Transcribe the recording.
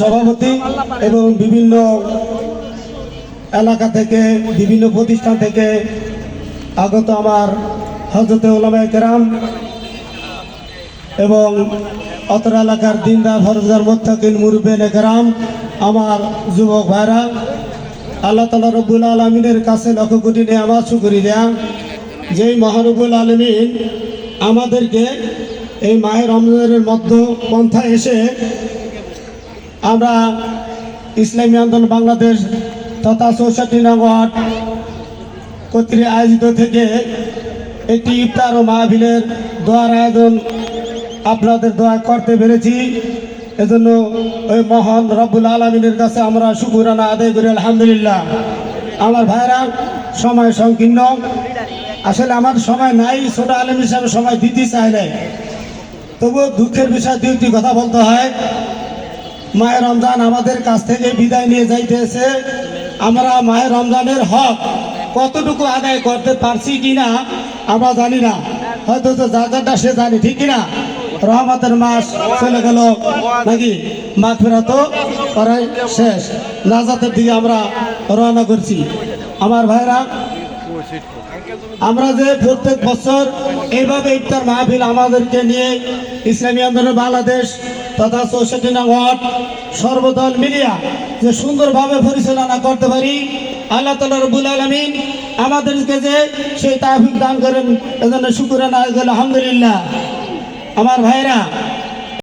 সভাপতি এবং বিভিন্ন এলাকা থেকে, বিভিন্ন প্রতিষ্ঠান থেকে আগত আমার হজরতে ওলামায় কেরাম এবং অতর এলাকার দিনদার ফরজদার মোত্তাকিন মুরবেন কেরাম, আমার যুবক ভাইরা, আল্লাহ তালা রব্বুল আলমিনের কাছে লক্ষ কোটি নিয়ে আমার শুকরিয়া যেই মহারবুল আলমিন আমাদেরকে এই মায়ের রমজানের মধ্য পন্থায় এসে আমরা ইসলামী আন্দোলন বাংলাদেশ তথা চৌষট্টি নং ওয়ার্ড কর্তৃক আয়োজিত থেকে একটি ইফতার ও মাহফিলের দোয়ার আয়োজন আপনাদের দোয়া করতে পেরেছি। এজন্য ওই মহান রব্বুল আলমিনের কাছে আমরা শুকুরানা আদায় করি, আলহামদুলিল্লাহ। আমার ভাইরা, সময় সংকীর্ণ। আসলে আমার সময় নাই, ছোট আলম হিসাবে সময় দিতে চাই নাই তবুও দুঃখের বিষয় দু একটি কথা বলতে হয়। মায়ের রমজান আমাদের কাছ থেকে বিদায় নিয়ে যাইতেছে। আমরা মায়ের রমজানের হক কতটুকু আদায় করতে পারছি কিনা আমরা জানি না। হয়তো তো জায়গাটা সে জানি, ঠিক কিনা? রহমতের মাস চলে গেল নাকি? মাঘ ফেরাতো প্রায় শেষ। নাজাতের দিকে আমরা রওনা করছি। আমার ভাইরা আমরা যে প্রত্যেক বছর এইভাবে ইফতার মাহফিল আমাদেরকে নিয়ে ইসলামী আন্দোলন বাংলাদেশ তথা চৌষট্টি নং ওয়ার্ড, সর্বদল মিলিয়া যে সুন্দরভাবে পরিচালনা করতে পারি, আল্লাহ তালা রবুল আলমিন আমাদেরকে যে সেই তাহিক দান করেন। এজন্য শুকুরানা আলহামদুলিল্লাহ। আমার ভাইরা